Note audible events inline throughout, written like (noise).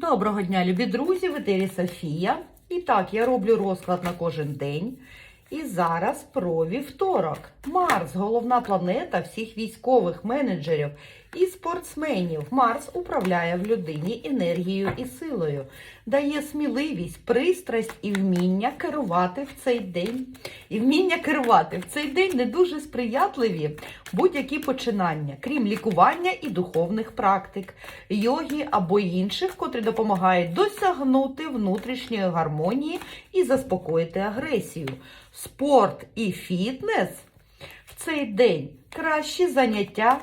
Доброго дня, любі друзі! В етері Софія. І так, я роблю розклад на кожен день. І зараз про вівторок. Марс, головна планета всіх військових менеджерів і спортсменів. Марс управляє в людині енергією і силою, дає сміливість, пристрасть і вміння керувати в цей день. І вміння керувати в цей день не дуже сприятливі будь-які починання, крім лікування і духовних практик, йоги або інших, котрі допомагають досягнути внутрішньої гармонії і заспокоїти агресію. Спорт і фітнес в цей день кращі заняття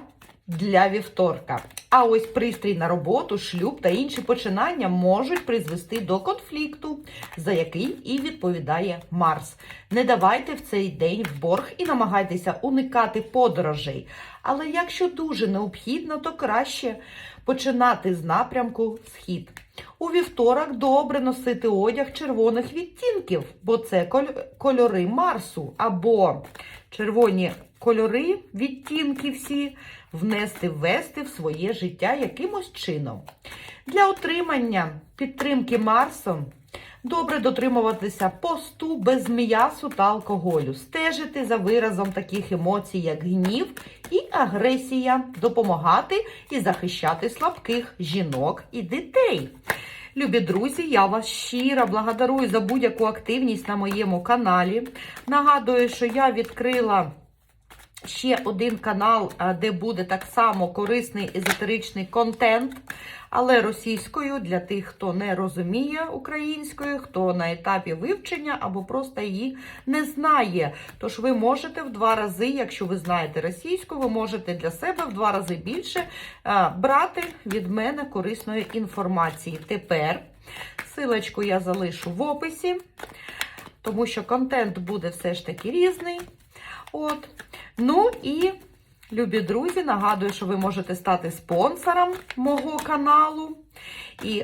для вівторка. А ось пристрій на роботу, шлюб та інші починання можуть призвести до конфлікту, за який і відповідає Марс. Не давайте в цей день в борг і намагайтеся уникати подорожей. Але якщо дуже необхідно, то краще починати з напрямку схід. У вівторок добре носити одяг червоних відтінків, бо це кольори Марсу або червоні кольори, відтінки всі внести, ввести в своє життя якимось чином. Для отримання підтримки Марсом добре дотримуватися посту без м'ясу та алкоголю, стежити за виразом таких емоцій, як гнів і агресія, допомагати і захищати слабких жінок і дітей. Любі друзі, я вас щиро благодарую за будь-яку активність на моєму каналі. Нагадую, що я відкрила ще один канал, де буде так само корисний езотеричний контент, але російською для тих, хто не розуміє українською, хто на етапі вивчення або просто її не знає. Тож ви можете в два рази, якщо ви знаєте російську, ви можете для себе в два рази більше брати від мене корисної інформації. Тепер силочку я залишу в описі, тому що контент буде все ж таки різний. От. Ну і, любі друзі, нагадую, що ви можете стати спонсором мого каналу. І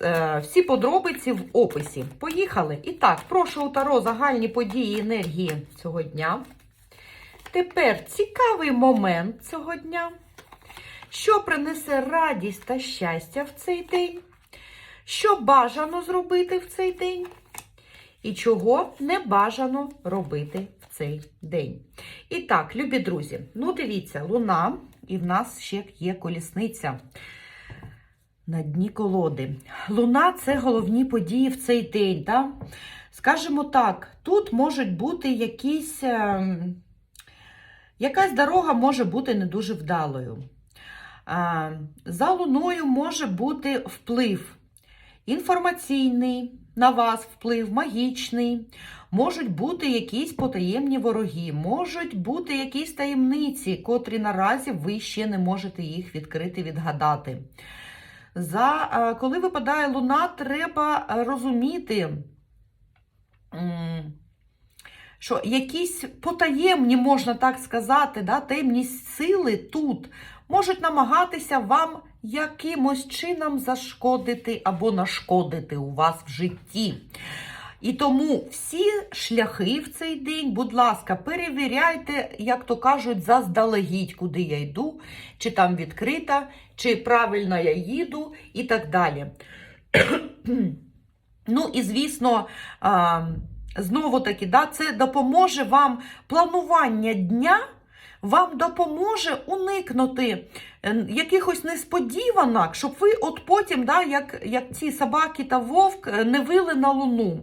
е, всі подробиці в описі. Поїхали. І так, прошу у Таро загальні події і енергії цього дня. Тепер цікавий момент цього дня. Що принесе радість та щастя в цей день? Що бажано зробити в цей день? І чого не бажано робити цей день. І так, любі друзі, ну дивіться, луна, і в нас ще є колісниця на дні колоди. Луна це головні події в цей день. Так? Скажімо так, тут можуть бути якісь. ем, Якась дорога може бути не дуже вдалою. А, За луною може бути вплив інформаційний на вас вплив, магічний, можуть бути якісь потаємні вороги, можуть бути якісь таємниці, котрі наразі ви ще не можете їх відкрити, відгадати. За, коли випадає луна, треба е, розуміти, що якісь потаємні, можна так сказати, да, темні сили тут можуть намагатися вам якимось чином зашкодити або нашкодити у вас в житті. І тому всі шляхи в цей день, будь ласка, перевіряйте, як то кажуть, заздалегідь, куди я йду, чи там відкрита, чи правильно я їду, і так далі. (clears throat) ну і звісно. Знову таки, да, це допоможе вам планування дня, вам допоможе уникнути е, якихось несподіванок, щоб ви от потім, да, як, як ці собаки та вовк, е, не вили на луну.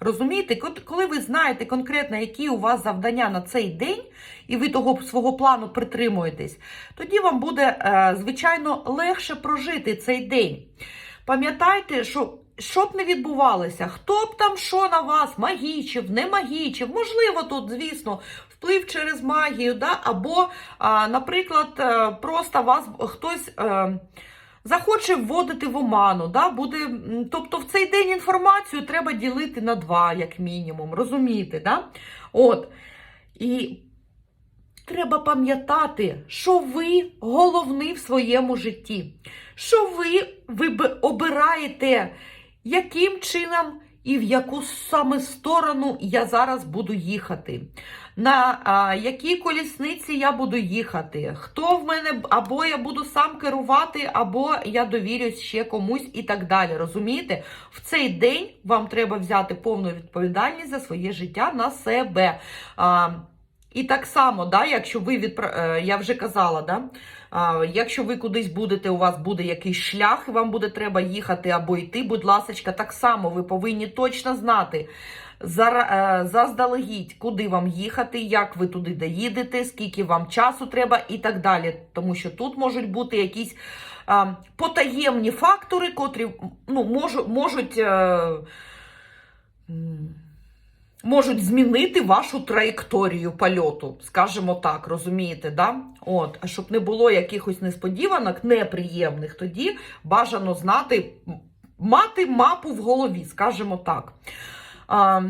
Розумієте, коли ви знаєте конкретно, які у вас завдання на цей день, і ви того свого плану притримуєтесь, тоді вам буде, е, звичайно, легше прожити цей день. Пам'ятайте, що що б не відбувалося, хто б там що на вас магічив, не магічив, можливо, тут, звісно, вплив через магію, да? або, а, наприклад, е, просто вас хтось. Е, Захоче вводити в оману, да, буде, тобто в цей день інформацію треба ділити на два, як мінімум, розумієте, да? От. І треба пам'ятати, що ви головний в своєму житті, що ви, ви обираєте, яким чином і в яку саме сторону я зараз буду їхати. на а, якій колісниці я буду їхати, хто в мене або я буду сам керувати, або я довірюсь ще комусь і так далі. Розумієте? В цей день вам треба взяти повну відповідальність за своє життя на себе. А, і так само, да, якщо ви відпра... е, я вже казала, да, якщо ви кудись будете, у вас буде якийсь шлях, і вам буде треба їхати або йти, будь ласка, так само ви повинні точно знати е, заздалегідь, куди вам їхати, як ви туди доїдете, скільки вам часу треба і так далі. Тому що тут можуть бути якісь потаємні фактори, котрі ну, можу, можуть. Можуть змінити вашу траєкторію польоту, скажімо так, розумієте, да? От, а щоб не було якихось несподіванок, неприємних, тоді бажано знати, мати мапу в голові, скажімо так. А,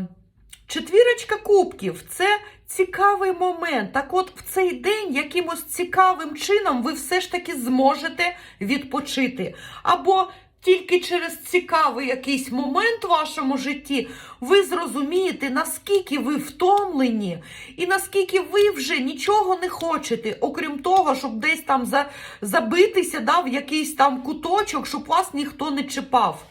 четвірочка кубків це цікавий момент. Так от в цей день якимось цікавим чином ви все ж таки зможете відпочити. Або тільки через цікавий якийсь момент в вашому житті ви зрозумієте, наскільки ви втомлені, і наскільки ви вже нічого не хочете, окрім того, щоб десь там за, забитися да, в якийсь там куточок, щоб вас ніхто не чіпав.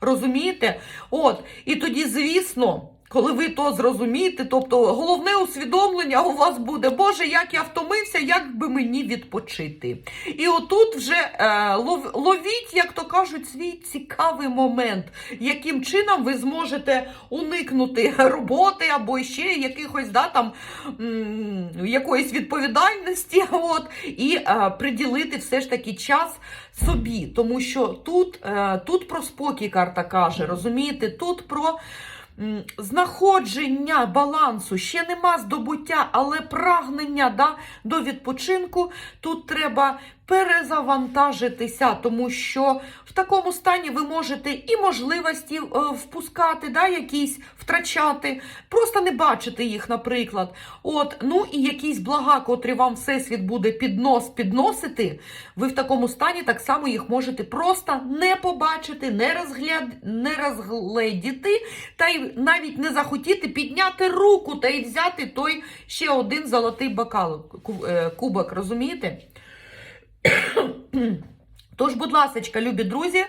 Розумієте? От, і тоді, звісно, коли ви то зрозумієте, тобто головне усвідомлення у вас буде, Боже, як я втомився, як би мені відпочити. І отут вже е, лов, ловіть, як то кажуть, свій цікавий момент, яким чином ви зможете уникнути роботи або ще якихось да, там, м, якоїсь відповідальності, (laughs) от, і е, приділити все ж таки час собі. Тому що тут, е, тут про спокій карта каже, розумієте, тут про. Знаходження балансу. Ще нема здобуття, але прагнення да, до відпочинку. Тут треба перезавантажитися, тому що в такому стані ви можете і можливості е, впускати, да, якісь втрачати, просто не бачити їх, наприклад. От, ну і якісь блага, котрі вам всесвіт буде піднос підносити, ви в такому стані так само їх можете просто не побачити, не розгляд, не розгледіти, та й навіть не захотіти підняти руку та й взяти той ще один золотий бокал, е, кубок, розумієте? (coughs) Тож, будь ласка, любі друзі,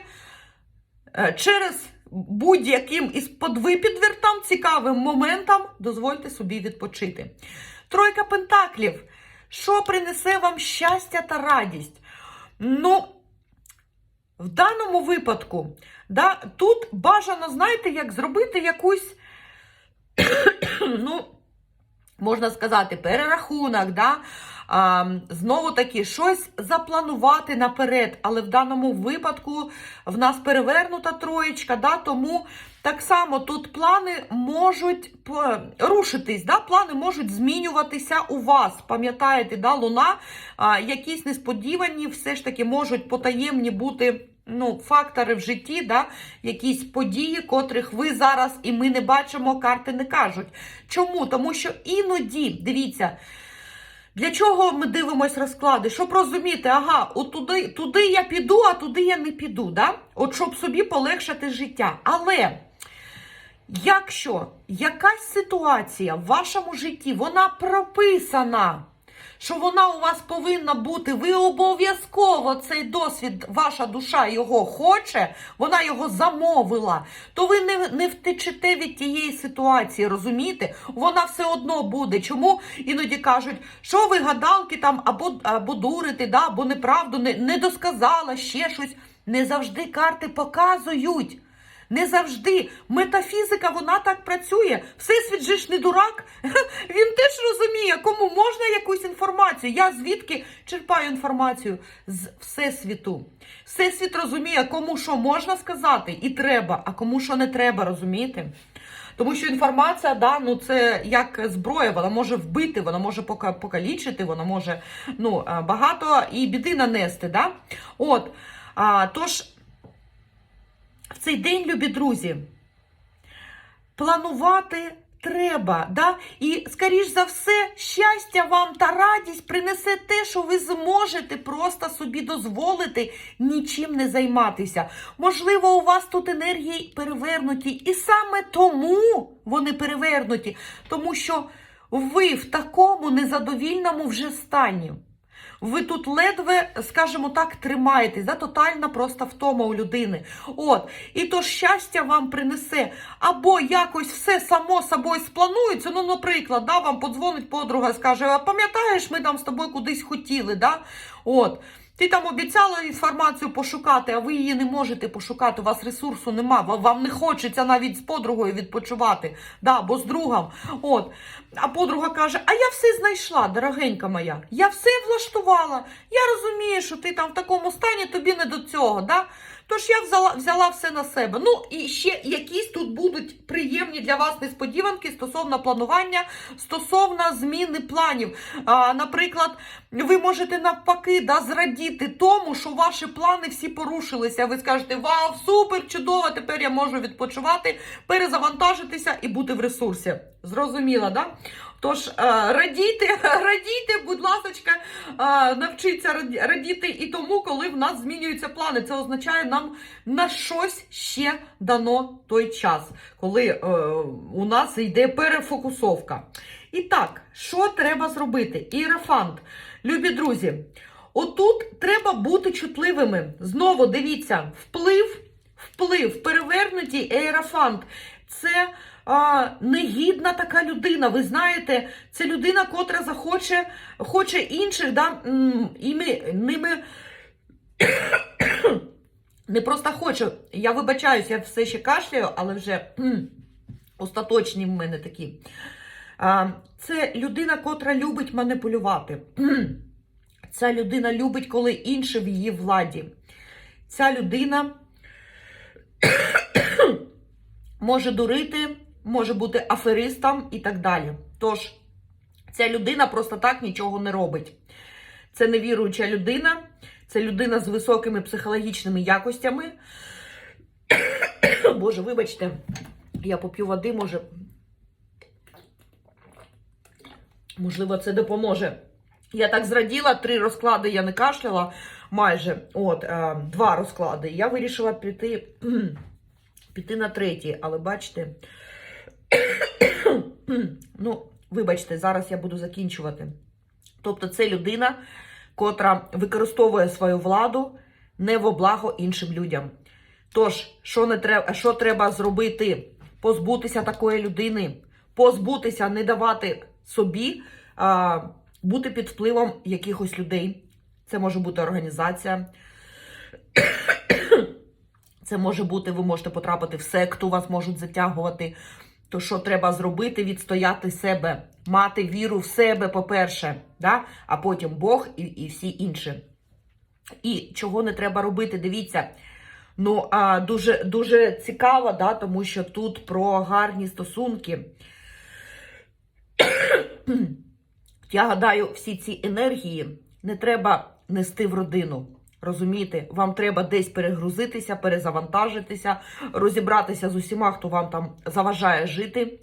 е, через будь-яким із подвипідвертам, цікавим моментам дозвольте собі відпочити. Тройка пентаклів. Що принесе вам щастя та радість? Ну, в даному випадку, да, тут бажано, знаєте, як зробити якусь, (coughs) ну, можна сказати, перерахунок, да? Знову таки, щось запланувати наперед, але в даному випадку в нас перевернута троєчка, да? тому так само тут плани можуть рушитись, да? плани можуть змінюватися у вас. Пам'ятаєте, да? луна, якісь несподівані, все ж таки можуть потаємні бути. Ну, фактори в житті, да, якісь події, котрих ви зараз і ми не бачимо, карти не кажуть. Чому? Тому що іноді, дивіться, для чого ми дивимось розклади? Щоб розуміти, ага, от туди я піду, а туди я не піду. Да? От щоб собі полегшити життя. Але якщо якась ситуація в вашому житті, вона прописана, що вона у вас повинна бути, ви обов'язково цей досвід, ваша душа його хоче, вона його замовила, то ви не, не втечете від тієї ситуації, розумієте? Вона все одно буде. Чому іноді кажуть, що ви гадалки там або, або дурите, да, або неправду, не, не досказала ще щось. Не завжди карти показують. Не завжди. Метафізика, вона так працює. Всесвіт же ж не дурак. (laughs) Він теж розуміє, кому можна якусь інформацію. Я звідки черпаю інформацію? З Всесвіту. Всесвіт розуміє, кому що можна сказати і треба, а кому що не треба, розумієте? Тому що інформація, да, ну це як зброя, вона може вбити, вона може покалічити, вона може ну, е, багато і біди нанести. Да? От, а, тож, цей день, любі друзі, планувати треба. Да? І, скоріш за все, щастя вам та радість принесе те, що ви зможете просто собі дозволити нічим не займатися. Можливо, у вас тут енергії перевернуті, і саме тому вони перевернуті, тому що ви в такому незадовільному вже стані. Ви тут ледве, скажімо так, тримаєтесь, да? тотальна просто втома у людини. От, і то щастя вам принесе, або якось все само собою спланується. Ну, наприклад, да, вам подзвонить подруга, скаже: а пам'ятаєш, ми там з тобою кудись хотіли, да? От. Ти там обіцяла інформацію пошукати, а ви її не можете пошукати. У вас ресурсу нема. Вам не хочеться навіть з подругою відпочивати, да, або з другом. От. А подруга каже: А я все знайшла, дорогенька моя. Я все влаштувала. Я розумію, що ти там в такому стані, тобі не до цього. Да? Тож я взяла, взяла все на себе. Ну і ще якісь тут будуть приємні для вас несподіванки стосовно планування, стосовно зміни планів. А, наприклад, ви можете навпаки да, зрадіти тому, що ваші плани всі порушилися. Ви скажете, вау, супер, чудово, тепер я можу відпочивати, перезавантажитися і бути в ресурсі. Зрозуміла, да? Тож е, радійте, (laughs) радійте, будь ласка, е, навчіться радіти і тому, коли в нас змінюються плани. Це означає, нам на щось ще дано той час, коли е, у нас йде перефокусовка. І так, що треба зробити? Іерафант, любі друзі, отут треба бути чутливими. Знову дивіться, вплив, вплив, перевернутий іерафант. Це а, негідна така людина. Ви знаєте, це людина, котра захоче хоче інших, да, м, іми, ними. (coughs) Не просто хоче. Я вибачаюсь, я все ще кашляю, але вже остаточні в мене такі. А, це людина, котра любить маніпулювати. (clears throat) Ця людина любить, коли інші в її владі. Ця людина (coughs) може дурити, може бути аферистом і так далі. Тож, ця людина просто так нічого не робить. Це невіруюча людина, це людина з високими психологічними якостями. (coughs) Боже, вибачте, я поп'ю води, може. Можливо, це допоможе. Я так зраділа, три розклади я не кашляла майже. От, е, два розклади. Я вирішила піти, (clears throat) піти на третій, але бачите. (coughs) ну, вибачте, зараз я буду закінчувати. Тобто, це людина, котра використовує свою владу не во благо іншим людям. Тож, що, не треба, що треба зробити? Позбутися такої людини, позбутися, не давати собі а, бути під впливом якихось людей. Це може бути організація. (coughs) Це може бути, ви можете потрапити в секту, вас можуть затягувати. То що треба зробити? Відстояти себе, мати віру в себе, по-перше, да? а потім Бог і, і всі інші. І чого не треба робити, дивіться. Ну, а, дуже, дуже цікаво, да, тому що тут про гарні стосунки. (clears throat) Я гадаю, всі ці енергії не треба нести в родину. Розумієте, вам треба десь перегрузитися, перезавантажитися, розібратися з усіма, хто вам там заважає жити,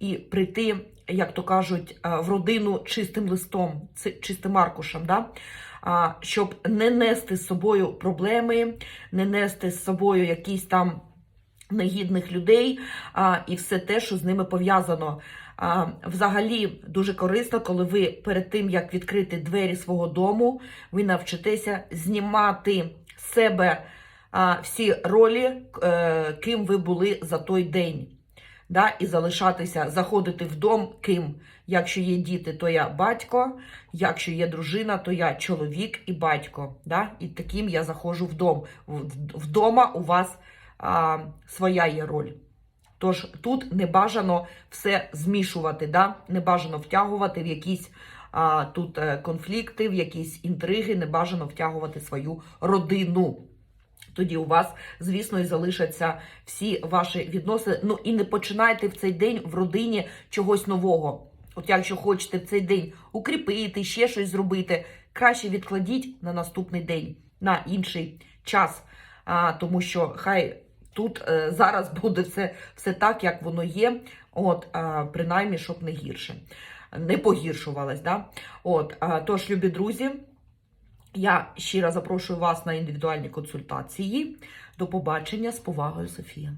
і прийти, як то кажуть, е, в родину чистим листом, чистим аркушем, да? Щоб не нести з собою проблеми, не нести з собою якісь там негідних людей і все те, що з ними пов'язано. Взагалі дуже корисно, коли ви перед тим, як відкрити двері свого дому, ви навчитеся знімати з себе всі ролі, е, ким ви були за той день. Да, і залишатися, заходити в дом ким. Якщо є діти, то я батько, якщо є дружина, то я чоловік і батько. Да? І таким я заходжу в дом. Вдома у вас а, своя є роль. Тож тут не бажано все змішувати, да? не бажано втягувати в якісь а, тут е, конфлікти, в якісь інтриги, не бажано втягувати свою родину. Тоді у вас, звісно, і залишаться всі ваші відносини. Ну і не починайте в цей день в родині чогось нового. От якщо хочете в цей день укріпити, ще щось зробити, краще відкладіть на наступний день, на інший час. А, тому що хай тут е, зараз (laughs) буде все, все так, як воно є. От, принаймні, щоб не гірше, не погіршувалось. Да? От, тож, любі друзі. Я щиро запрошую вас на індивідуальні консультації. До побачення з повагою, Софія.